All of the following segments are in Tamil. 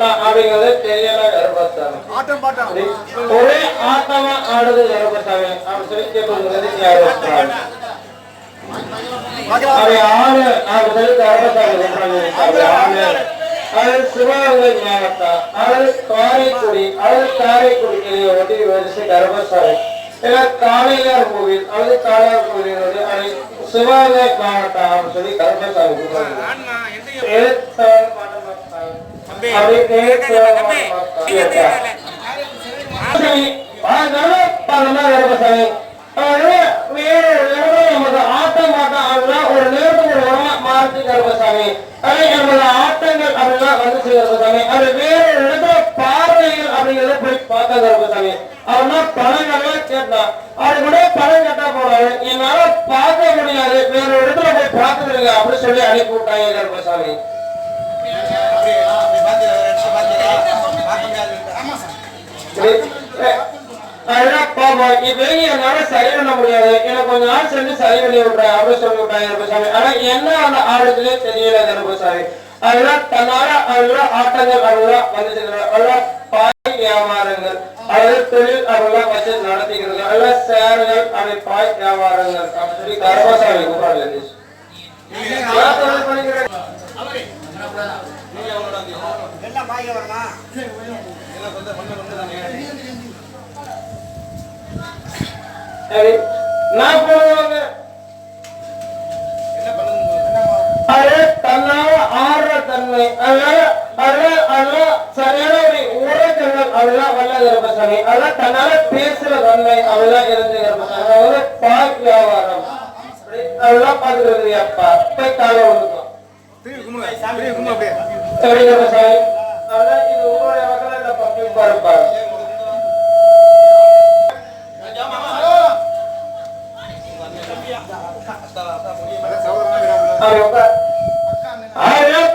மாட்டான் அப்படிங்கிறது தெரியல கருப்பசாமி ஆட்டம் ஒரே ஆட்டமா ஆடுது கருப்பசாமி அப்படின்னு சொல்லி கேட்பது யாரும் அது ஆளு அப்படி சொல்லி கருப்பசாமி சொல்றாங்க அது ஆளு அது சிவகங்கை மாவட்டம் அது காரைக்குடி அது காரைக்குடி ஒட்டி வரிசை கருப்பசாமி ஏன்னா காளையார் கோவில் அது காளையார் கோவில் வந்து அது சிவகங்கை மாவட்டம் அப்படின்னு சொல்லி கருப்பசாமி சொல்றாங்க ஆட்டம் ஆட்டம் அப்படின்னா ஒரு நேரத்துக்கு ஒரு உரமா மாறுச்சு கருப்பசாமி. அதே நமது ஆட்டங்கள் அப்படின்னா வந்துச்சு கருப்பசாமி. அது வேற இடத்துல பார்வைகள் அப்படிங்கறத போய் பார்த்த கருப்பசாமி. அவனா பணங்கள்லாம் கேட்டான். அது கூட பணம் கேட்டா போறாரு. என்னால பார்க்க முடியாது. வேற இடத்துல போய் பார்த்துருங்க அப்படின்னு சொல்லி அனுப்பி விட்டாங்க கருப்பசாமி. என்னால சரி பண்ண முடியாது. எனக்கு கொஞ்ச நாள் சென்று சரி பண்ணி விடுறேன் அப்படின்னு சொல்லி விட்டாங்க கருப்பசாமி. ஆனா என்ன அந்த ஆடுகளே தெரியல கருப்பசாமி. அதெல்லாம் தன்னால அதெல்லாம் ஆட்டங்கள் அதெல்லாம் வந்துச்சு அதெல்லாம் பாய் வியாபாரங்கள் அதாவது தொழில் அதெல்லாம் வச்சு நடத்திக்கிறது அதெல்லாம் சேர்கள் அதை பாய் வியாபாரங்கள் அப்படின்னு சொல்லி கருப்பசாமி கூப்பிடாது எல்லாம் பாய்க்க வரணும் சரி நான் போடுவாங்க அது தன்னால ஆடுற தன்மை. அதனால அதெல்லாம் அதெல்லாம் சரியான ஒரு உரைத்தங்கள் அதெல்லாம் வல்ல கருப்பசாமி அதெல்லாம் தன்னால பேசுற தன்மை அதெல்லாம் இருந்து கருப்பசாமி அதாவது பால் வியாபாரம். அதெல்லாம் பாத்துக்கிறது அப்பா. போய் காலை விழுந்துக்கும்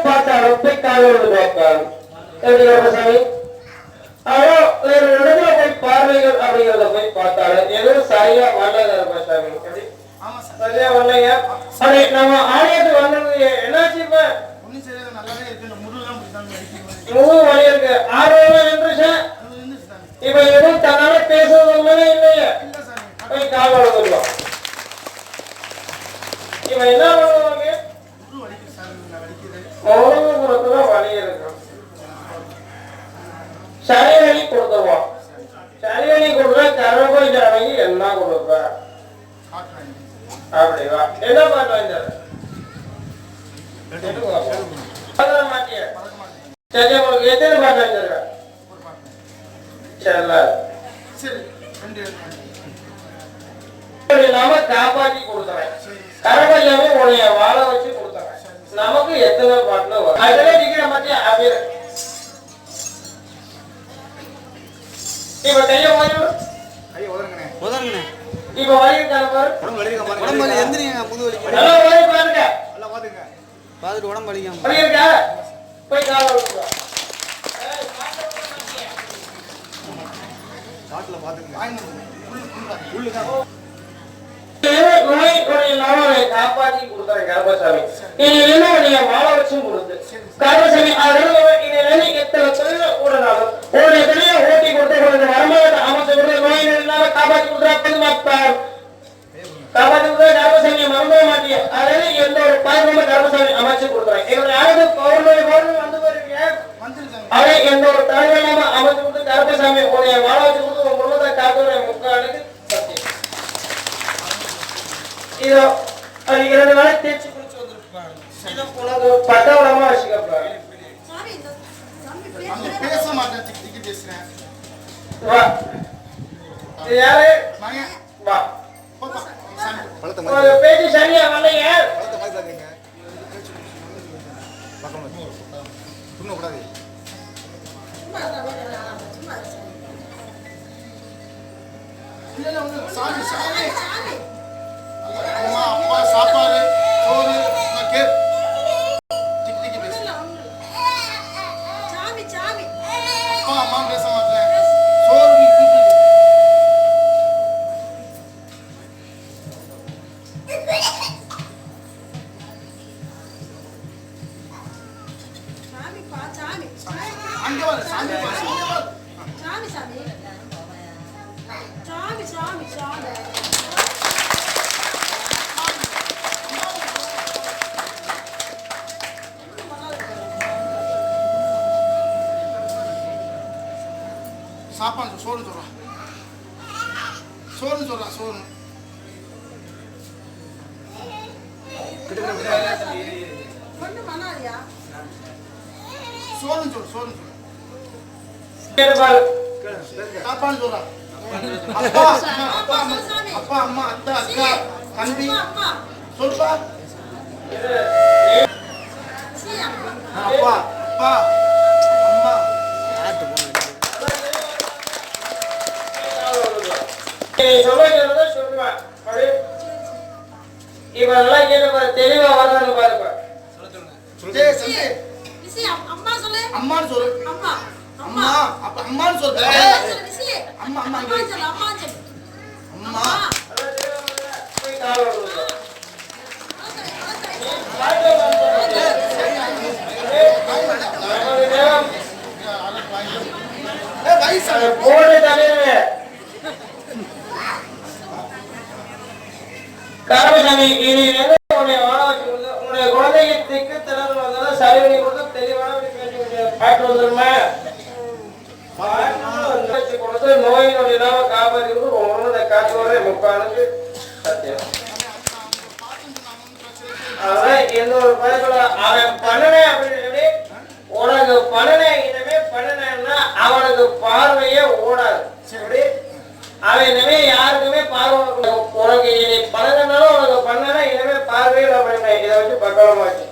பார்த்தாலும் விழுந்து வைப்பாரு எப்படி கருப்பசாமி அவன் ஒரு இடத்துல போய் பார்வைகள் அப்படிங்கிறத போய் பார்த்தாரு எதுவும் சரியா வரல எப்படி சரியா வரலைங்க நம்ம ஆலயத்துக்கு வந்தது என்னாச்சு இப்ப சரியாக நல்லாவே இருக்கு மூணு வழி இருக்கு ஆர்வம் நின்றுச்சு? அது இருந்துச்சு சாமி இப்ப எதுவும் தன்னால பேசுறது இல்லையே இல்லையே? இல்ல சாமி போய் கால் விழுந்துருவோம் இவன் என்ன பண்ணுவாங்க மௌனபுரத்துல வழி இருக்கும் சரி வழி கொடுத்துருவோம் சரி வழி கொடுத்தா கருப்பை ஜானகி என்ன கொடுப்ப? காட்டுறாங்க அப்படி வா என்ன பாட்டு சரி உங்களுக்கு எத்தனை பாட்டு சரி இல்லாம காப்பாத்தி கொடுத்தவன். உன்னைய வாழ வச்சு கொடுத்தவன். நமக்கு எத்தனை பாட்டுல வரும். மாத்தியா அமீர் இப்ப கைய வாங்கி கையை இப்ப வாங்கிருக்கான பாரு உடம்பு வலிக்க பாருங்க. உடம்பு வலி எந்திரிங்க முது வலி நல்லா வாங்கி பாருங்க நல்லா பாத்துங்க பார்த்துட்டு உடம்பு வலிக்காம. வாங்கிருக்கா போய் கால விட்டுருவா பாட்டுல பாத்துங்க வாங்கி உள்ளு புண்ணு உள்ளுதான் நோய் நொடி இல்லாம கொடுத்தாரு கர்ப்பசாமி. இனி நீங்க வாழ வச்சும் கொடுத்து அதனால எத்தனை கூடனாலும் ஓட்டி கொடுத்து அமைச்சு கொடுத்தா பெருமாப்பார் கொடுத்தா எந்த ஒரு பயனும் கர்ப்பசாமி அமைச்சு கொடுத்தாங்க எங்களுடைய யாருக்கு பௌர்ணமி பௌர்ணமி வந்து போயிருக்கீங்க வந்துரு சாமி அதை எந்த ஒரு தலைவராம அமைச்சு கொடுத்து கருப்பசாமி உன்னை வாழ வச்சு கொடுத்து உன் குடும்பத்தை காத்துற முக்காலுக்கு சத்தியம் இதோ அது இரண்டு நாளை தேய்ச்சி குளிச்சு வந்திருப்பாங்க. இதை உனக்கு பட்டவரமா வச்சுக்கப்பாங்க பேச மாட்டேன் திக்கி திக்கி பேசுறேன். வா. இது யாரு? வா. மாதிரி பேச்சு சரியா வரலைங்க சாமி. இல்ல சாமி. சாமி சாமி. அம்மா அப்பா சாப்பாடு சோறு நான் கே திக்கி திக்கி பேசு சாமி சாமி அப்பா அம்மா பேச மாட்டேன் சோறு நீ திக்கி சாமி பா சாமி சாமி அங்க வர சாமி வர சாமி வர சாமி சாமி சாமி சாமி சாப்பாடு சோறு சொல்றான் சோறு சொல்றான் சோறு சோறு சொல்லு சோறு. சாப்பாடு சொல்றான் அப்பா அம்மா, அப்பா அம்மா அப்பா அம்மா அத்தா அக்கா தம்பி. அம்மா சொல்லுப்பா. சி அம்மா அப்பா. இவரெல்லாம் கேட்டு பாரு, தெளிவா பாருப்பா. டேய் சந்தி விசி அம்மா சொல்லு. அம்மான்னு சொல்லு. அம்மா அம்மா. அப்ப சொல்லு. அம்மா சொல்லு அம்மா, அம்மா. அம்மா சொல்லு அம்மா சொல்லு. அம்மா? போய் காலை விடுங்க. நமது காரணசாமி இனி வந்து உன்னை வாழ வச்சு கொடுத்து, உன்னுடைய குழந்தைக்கு திக்கு திணறல் வந்தாலும் சரி பண்ணி கொடுத்து தெளிவான வழி பேசி கொடுத்து, வந்துருமா? கொடுத்து நோயினுடைய நாம இல்லாம காப்பாத்தி கொடுத்து காத்து வர முக்காலுக்கு சத்தியம். அதான் என்ன ஒரு அவன் பண்ணனே அப்படின்னு சொல்லி உனக்கு பண்ணனே இனிமே பண்ணனா அவனுக்கு பார்வையே ஓடாது. சரி அவன் இனிமே யார் இனிமே பார்வையில் பண்ண